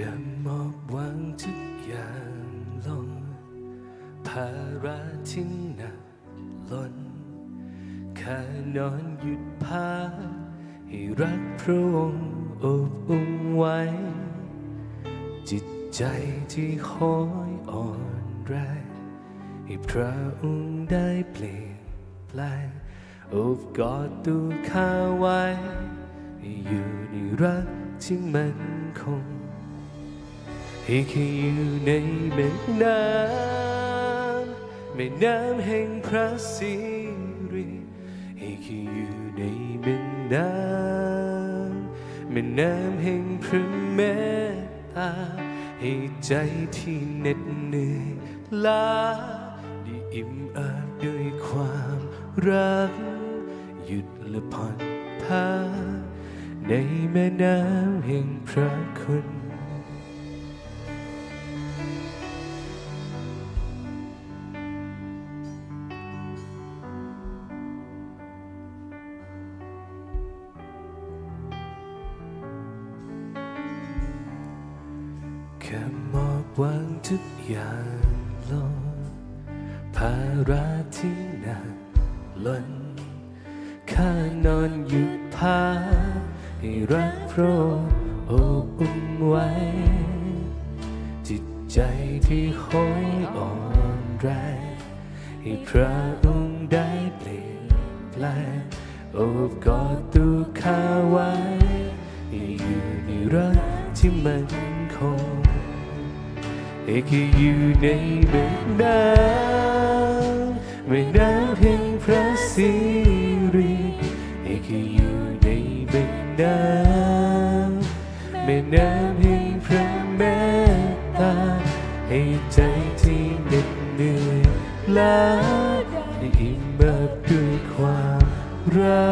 ค่มอบหวังทุกอย่างลง ภาระที่หนักล้นแค่นอนหยุดพักให้รักพระองค์อบอุ้มไว้ จิตใจที่โหอยอ่อนแรงให้พระองค์ได้เปลี่ยนแปลงอบกอดตัวข้าไว้ให้อยู่ในรักที่มันคง ให้แค่อยู่ในแม่น้ำแม่น้ำแห่งพระสิริให้แค่อยู่ในแม่น้ำแม่น้ำแห่งพระเมตตาให้ใจที่เหน็ดเหนื่อยล้าได้อิ่มเอิบด้วยความรัก หยุดและผ่อนพักในแม่น้ำแห่งพระคุณ จิตใจที่โหอยอ่อนแรงให้พระองค์ได้เปลี่ยนแปลงโอบกอดตัวข้าไว้ให้อยู่ในรักที่มันคงให้แค่อยู่ในแม่น้ำแม่น้ำแห่งพระสิริให้แค่อยู่ในแม่น้ำแม่น้ำ ให้ใจที่เหน็ดเหนื่อยล้าได้อิ่มเบิกด้วยความรั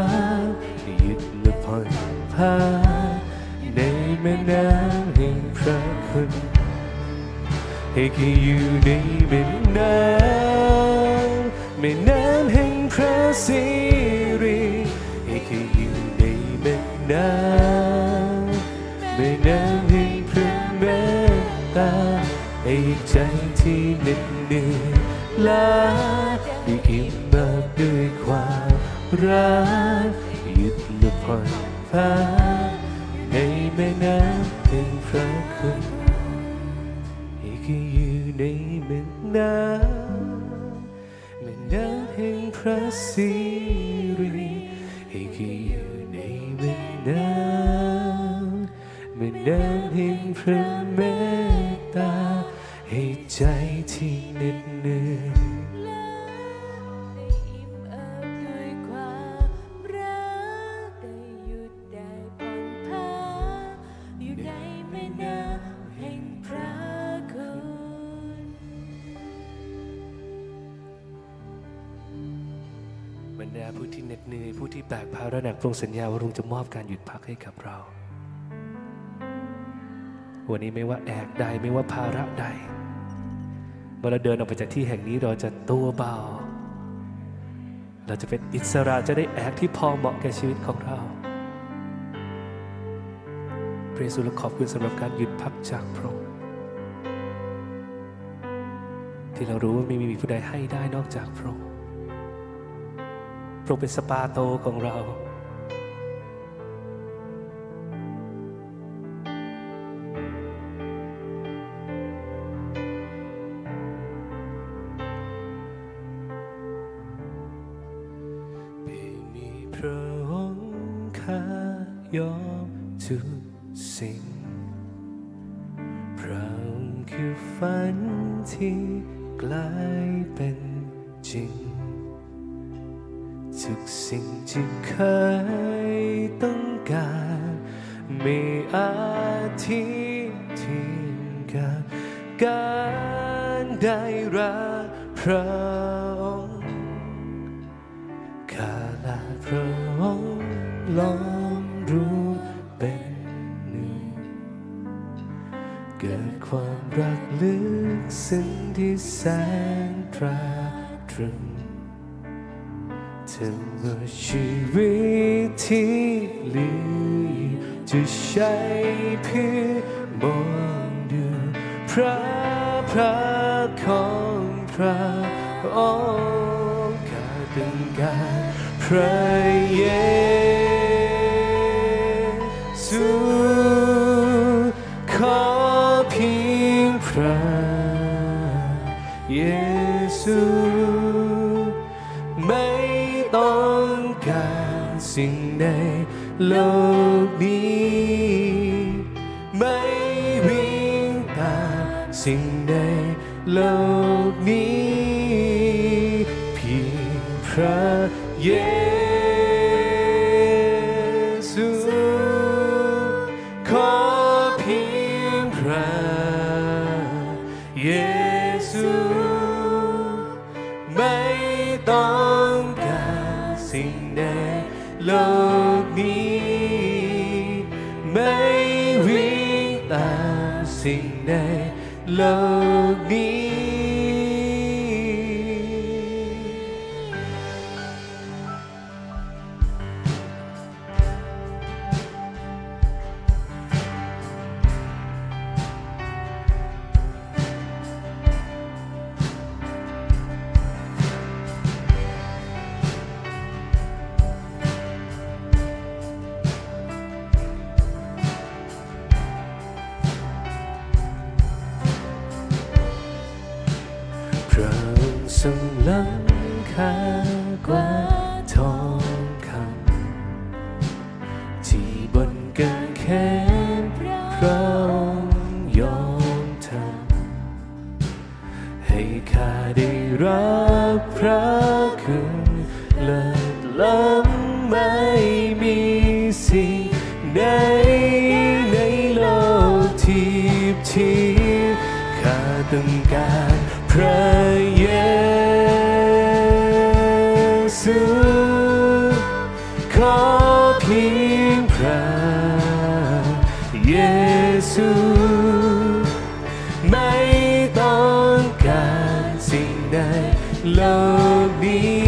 กได้หยุดและผ่อนพักในแม่น้ำแห่งพระคุณให้แค่อยู่ในแม่น้ำ ใจที่เหน็ดเหนื่อยล้าได้อิ่มเบิบด้วยความรักหยุดและผ่อนพักในแม่น้ำแห่งพระคุณให้แค่อยู่ในแม่น้ำแม่น้ำแห่งพระสิริ ผู้ที่เหน็ดเหนื่อยผู้ที่แบกภาระหนักพระองค์สัญญาว่าพระองค์จะมอบการหยุดพักให้กับเรา วันนี้ไม่ว่าแอกใดไม่ว่าภาระใดเมื่อเราเดินออกไปจากที่แห่งนี้เราจะตัวเบา เราจะเป็นอิสระจะได้แอกที่พอเหมาะแก่ชีวิตของเราพระเยซูเราขอบคุณสำหรับการหยุดพักจากพระองค์ที่เรารู้ว่าไม่มีผู้ใดให้ได้นอกจากพระองค์ พระองค์เป็นสปาโตของเรามีพระองค์ข้ายอมทุกสิ่ง พระองค์คือฝันที่กลายเป็นจริง ที่แสนตราตรึงถึงเมื่อชีวิตที่เหลือจะใช้เพื่อมอบพระพระของพระองค์ข้าต้องการพระเย โลกนี้ไม่วิ่งตามสิ่งใดโลกนี้ เพียงพระเย โสิ่งใ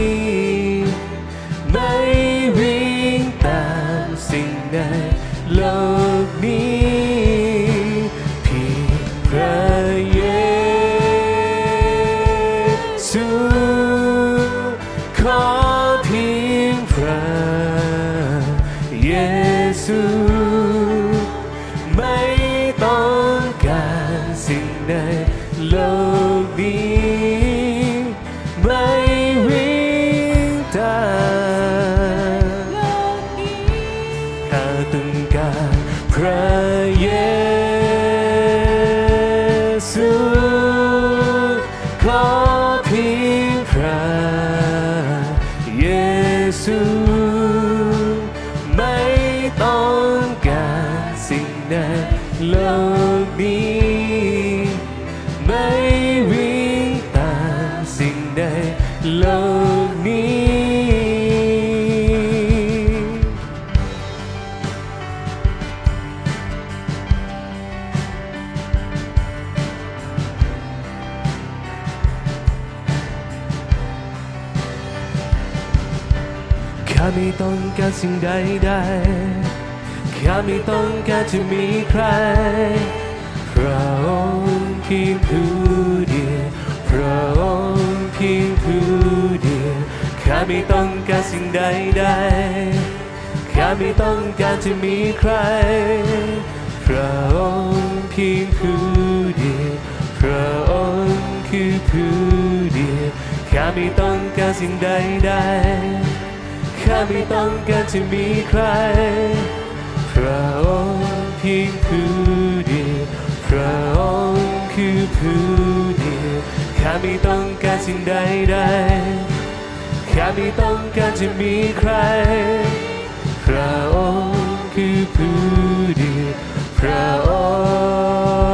ซูไม่ต้องการสิ่งใดโลกนี้ สิ่งใดๆข้าไม่ต้องการจะมีใคร พระองค์เพียงผู้เดียวพระองค์เพียงผู้เดียวข้าไม่ต้องการสิ่งใดใดๆข้าไม่ต้องการจะมีใคร พระองค์เพียงผู้เดียวพระองค์คือผู้เดียวข้าไม่ต้องการสิ่งใดใดๆ ข้าไม่ต้องการจะมีใคร พระองค์เพียงผู้เดียวพระองค์คือผู้เดียวข้าไม่ต้องการสิ่งใดใดข้าไม่ต้องการจะมีใคร พระองค์คือผู้เดียวพระองค์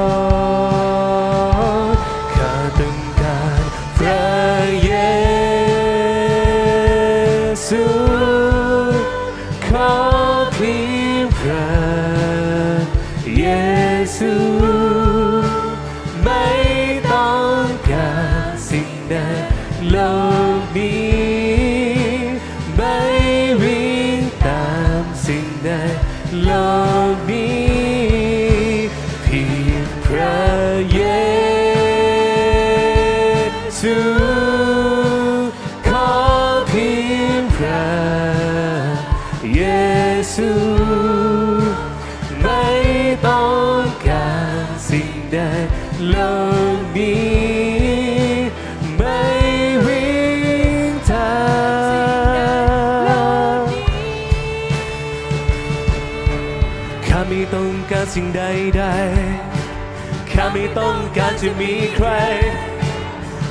จะมีใคร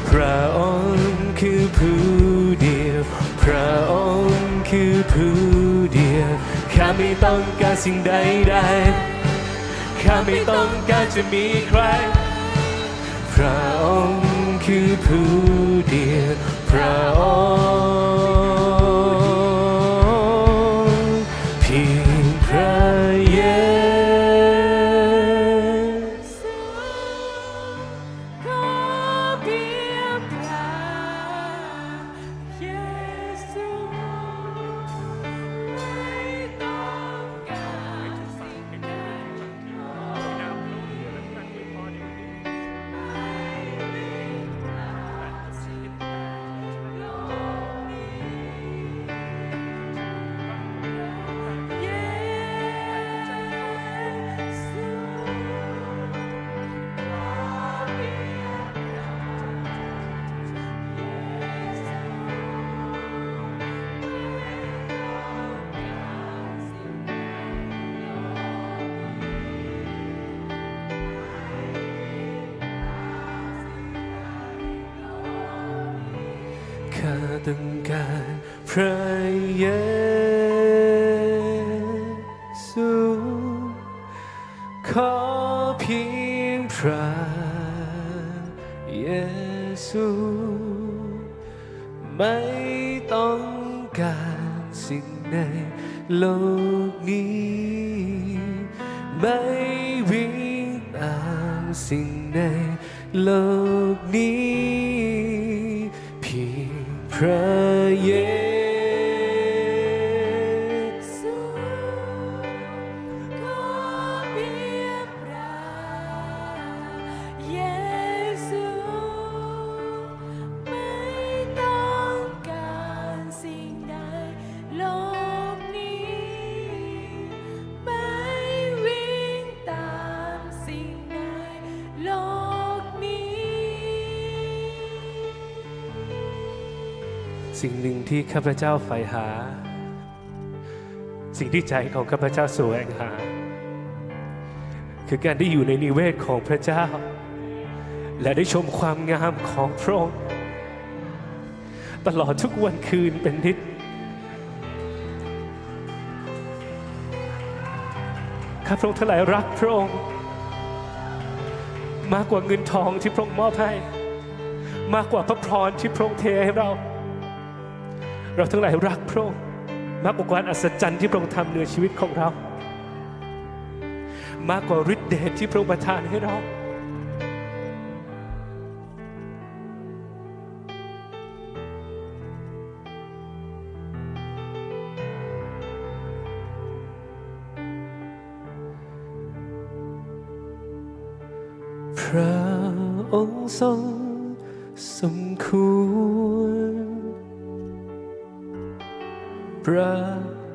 พระองค์คือผู้เดียว พระองค์คือผู้เดียว ข้าไม่ต้องการสิ่งใดๆ ข้าไม่ต้องการจะมีใคร พระองค์คือผู้เดียว พระองค์ พระเยซูขอเพียงพระเยซูไม่ต้องการสิ่งในโลกนี้ ไม่วิ่งตามสิ่งในโลกนี้ เพียงพระเยซู ที่ข้าพเจ้าใฝ่หา สิ่งที่ใจของข้าพเจ้าแสวงหา คือการได้อยู่ในนิเวศของพระเจ้า และได้ชมความงามของพระองค์ตลอดทุกวันคืนเป็นนิดข้าพระองค์ทั้งหลายรักพระองค์มากกว่าเงินทองที่พระองค์มอบให้ มากกว่าพระพรที่พระองค์เทให้เรา เราทั้งหลายรักพระองค์มากกว่าการอัศจรรย์ที่พระองค์ทำเหนือชีวิตของเรา มากกว่าฤทธิ์เดชที่พระองค์ประทานให้เรา ประ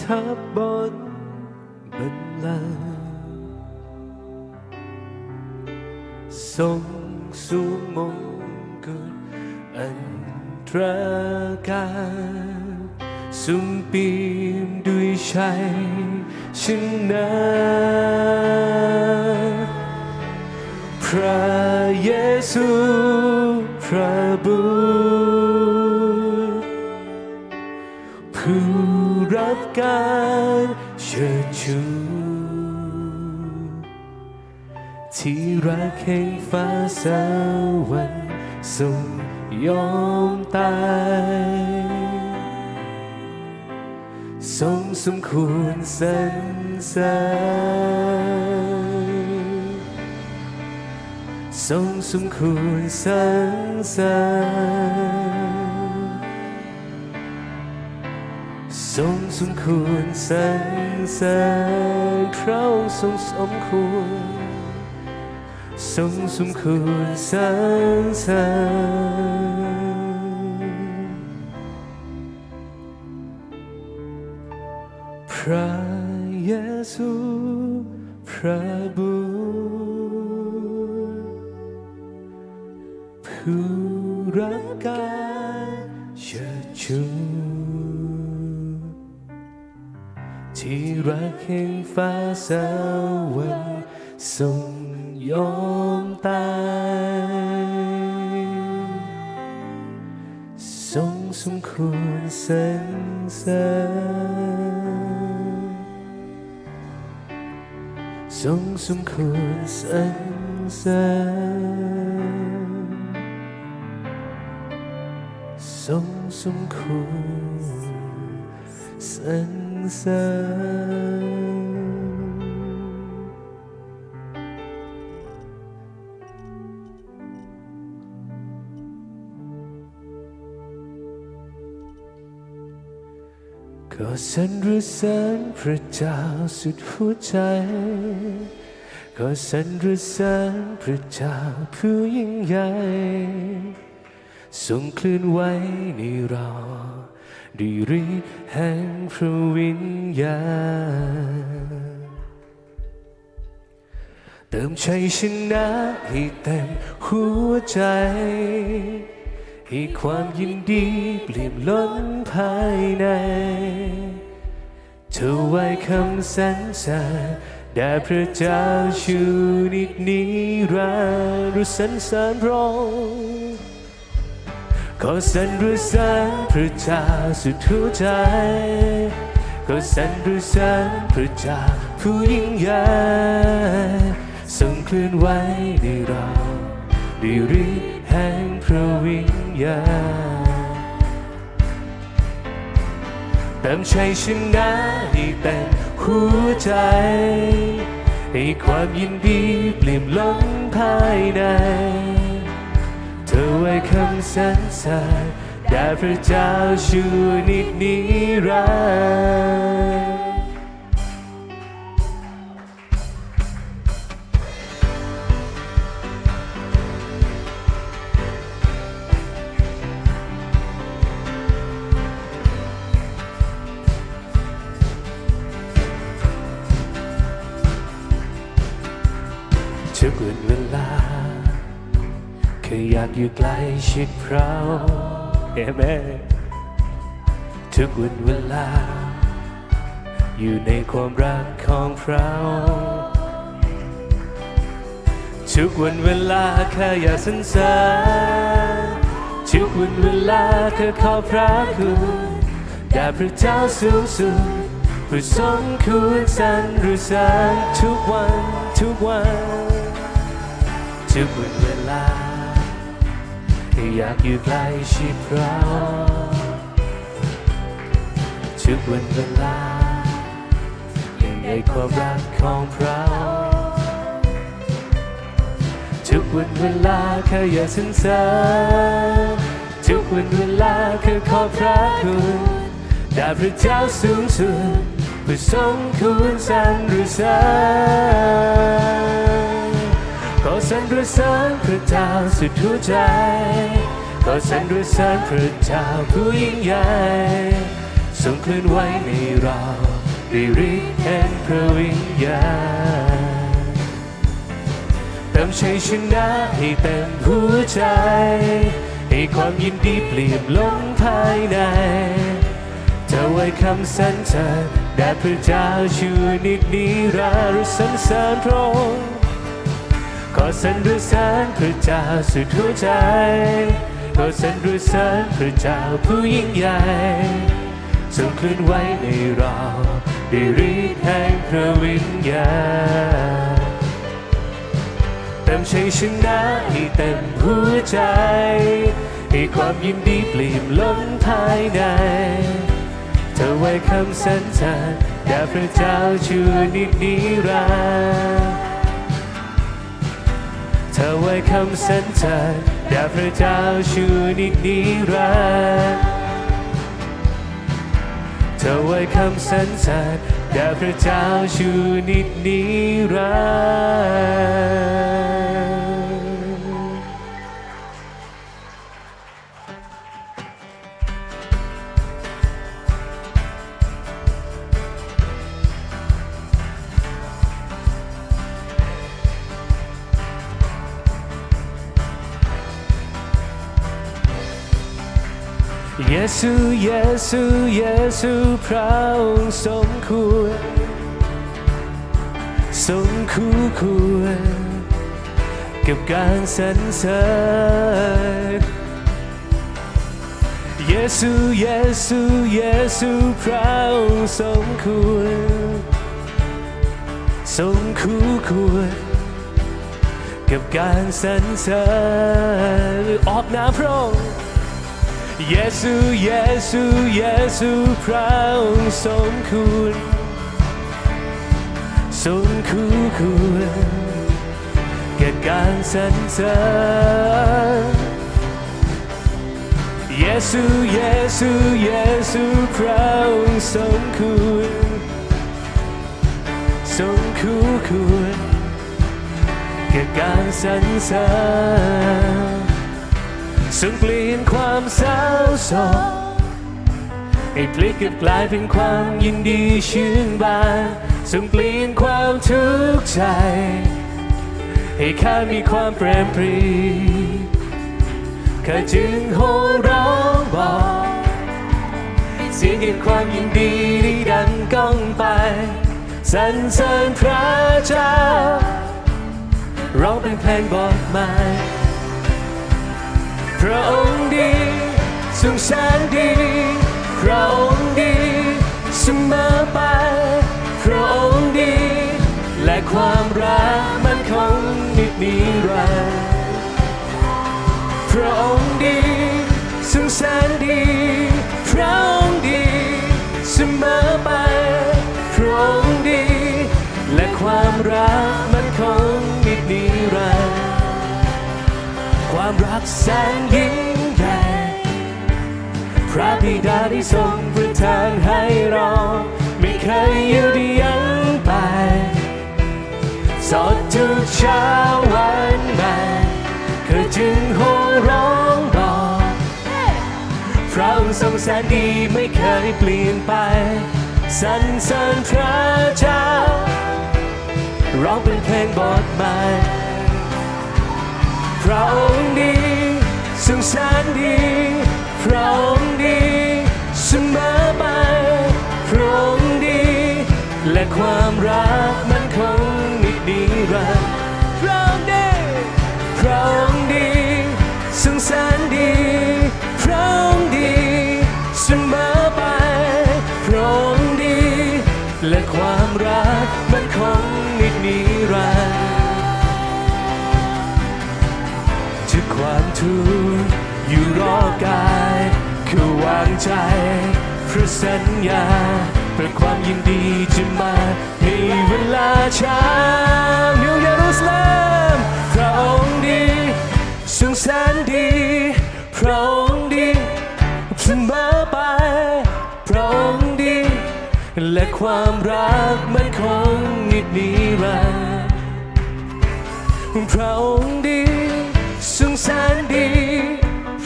ทับบนบัลลังทรงสวมมงกุฎอันตรการสุ่มปีมด้วยชัยชนะพระเยซูพระบุตร การเชิดชูที่รักแห่งฟ้าสวรรค์ทรงยอมตายทรงสมควรสรรเสริญทรงสมควรสรรเสริญ ทรงสมควรสรรเสริญพระองค์ทรงสมควรทรงสมควรสรรเสริญพระ สมควรสรรเสริญทรงสมควรสรรเสริญทรงสมควรสรรเสริญ ก็สรรเสริญพระเจ้าสุดหัวใจ ก็สรรเสริญพระเจ้าผู้ยิ่งใหญ่ทรงคลื่นไหวในเราด้วยฤทธิ์แห่งพระวิญญาณเติมชัยชนะให้เต็มหัวใจ ให้ความยินดีเปลี่ยนล้นภายในเธอไว้คำสรรเสริญแด่พระเจ้าชูนิดนิรันดร์สรรเสริญพระองค์ขอสรรเสริญพระเจ้าสุดหัวใจก็สรรเสริญพระเจ้าผู้ยิ่งใหญ่ทรงเคลื่อนไหวในเราด้วยฤทธิ์แห่งพระวิญ ญาณเติมชัยชนะให้เต็มหัวใจ ให้ความยินดีเปลี่ยนล้นภายใน เธอไว้คำสรรเสริญแด่พระเจ้าชั่วนิดนิรันดร์ อยู่ใกล้ชิดเราเอเมนทุกวันเวลา อยู่ในความรักของเราทุกวันเวลาแค่อยากสรรเสริญทุกวันเวลาแค่ขอพระคุณแด่พระเจ้าสูงสุดผู้ทรงคุณสรรเสริญทุกวันทุกวันทุกวันเวลา อยากอยู่ใกล้ชิดเราทุกวันเวลายังในความรักของเราทุกวันเวลาแค่อยากสรรเสริญทุกวันเวลาแค่ขอบพระคุณแด่พระเจ้าสูงสุดผู้ทรงคุณสรรเสริญ ขอสรรเสริญพระเจ้าสุดหัวใจขอสรรเสริญพระเจ้าผู้ยิ่งใหญ่ทรงเคลื่อนไหวในเราด้วยฤทธิ์แห่งพระวิญญาณเติมชัยชนะให้เต็มหัวใจ ให้ความยินดีเปลี่ยนล้นภายในเธอไว้คำสรรเสริญแด่พระเจ้าชูนิดนิรันดร์สรรเสริญพระองค์ อสรรเสริญพระเจ้าสุดหัวใจขอสรรเสริญพระเจ้าผู้ยิ่งใหญ่ทรงเคลื่อนไหวในเราด้วยฤทธิ์แห่งพระวิญญาณเต็มชัยชนะให้เต็มหัวใจให้ความยินดีปลี่ยนล้นภายในเธอไว้คำสรรเสริญแด่พระเจ้าชั่วนิดนิรันดร์ เธอไว้คำสัญญาดาพระเจ้าชูนิดนิรันดร์เธอไว้คำสัญญาดาพระเจ้าชูนิดนิรัน ยซูเยซูเยซูพระองค์สมควร สมคู่ควร กับการสรรเสริญเยซูเยซูเยซูพระองค์สมควร สมคู่ควร กับการสรรเสริญออกนามพระองค์ เยซูเยซูเยซูพระองค์สมควรสมคู่ควรกับการสรรเสริญเยซูเยซูเยซูพระองค์ทรงควรทรงคู่ควรแก่การสรรเสริญ ทรงเปลี่ยนความเศร้าโศกให้พลิกกลับกลายเป็นความยินดีชื่นบานทรงเปลี่ยนความทุกข์ใจ ให้ข้ามีความเปรมปรีข้าจึงโห่ร้องบอกเสียงแห่งความยินดีที่ดังก้องไปสรรเสริญพระเจ้าร้องเป็นเพลงบอกมา พระองค์ดีทรงแสนดีพระองค์ดีเสมอไปพระองค์ดี และความรักมันคงนิดนิรันดร์พระองค์ดีทรงแสนดีพระองค์ดีเสมอไปพระองค์ดี และความรักมันคง ความรักแสนยิ่งใหญ่พระบิดาที่ทรงประทานให้เรา ไม่เคยอยู่ดียังไป สดทุกเช้าวันใหม่คือจึงโห่ร้องบอกพระองค์ทรงแสนดีไม่เคยเปลี่ยนไปสรรเสริญพระเจ้าร้องเป็นเพลงบทใหม่ พระองค์ดีทรงแสนดีพระองค์ดีเสมอไปพระองค์ดี และความรักมันคง ทุกข์อยู่รอบกายคือวางใจเพราะสัญญาเพื่อความยินดีจะมาในเวลาช้านิวเยรูซาเล็มพระองค์ดีทรงแสนดีพระองค์ดีเสมอไปพระองค์ดีและความรักมันคงนิดนิรันดร์พระองค์ดี ทรงแสนดี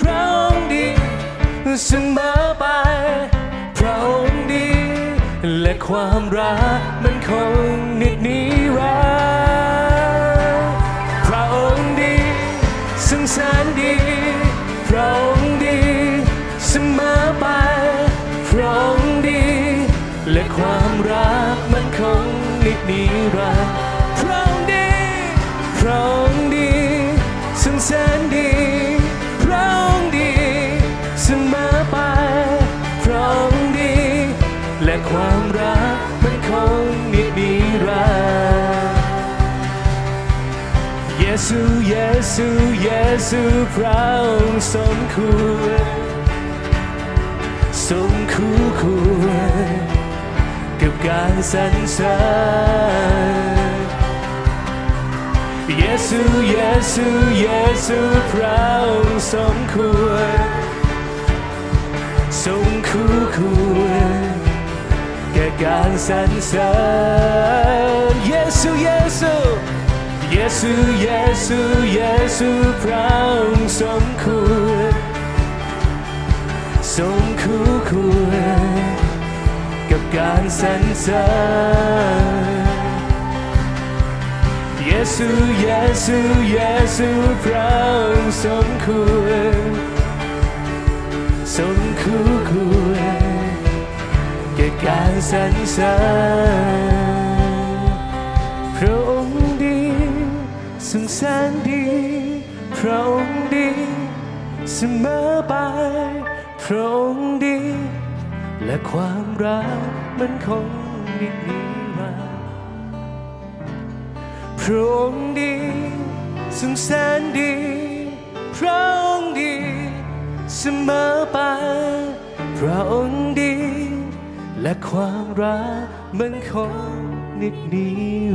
พระองค์ดีเสมอไป พระองค์ดี และความรักมันคงนิดนิรันดร์พระองค์ดีทรงแสนดีพระองค์ดีเสมอไป พระองค์ดี และความรักมันคงนิดนิรันดร์พระองค์ดีพระองค์ แสนดีพระองค์ดีเสมอไปพระองค์ดี และความรักมันคงนิดนิรันดร์เยซูเยซูเยซูพระองค์สมควรสมคู่ควรกับการสรรเสริญ เยซูเยซูเยซูพระองค์สมควรทรงคู่ควรแก่การสรรเสริญเยซูเยซูเยซูเยซูเยซูพระองค์สมควรทรงคู่ควรกับการสรรเสริญ เยซูเยซูเยซูพระองค์สมควรสมคู่ควรแก่การสรรเสริญพระองค์ดีทรงแสนดีพระองค์ดีเสมอไปพระองค์ดี และความรักมันคงนิดนิ ระองค์ดีทรงแสนดี พระองค์ดีเสมอไป พระองค์ดี และความรักมันคงนิดนิ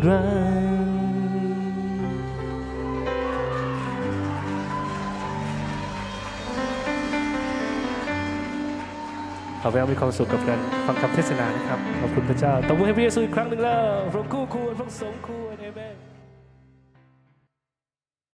รันดร์ขอแววมีความสุขกับการฟังคำเทศนานะครับ ขอบคุณพระเจ้าตบมือให้พระเยซูอีกครั้งหนึ่งแล้วพระคู่ควรพระองค์สมควรเอเมน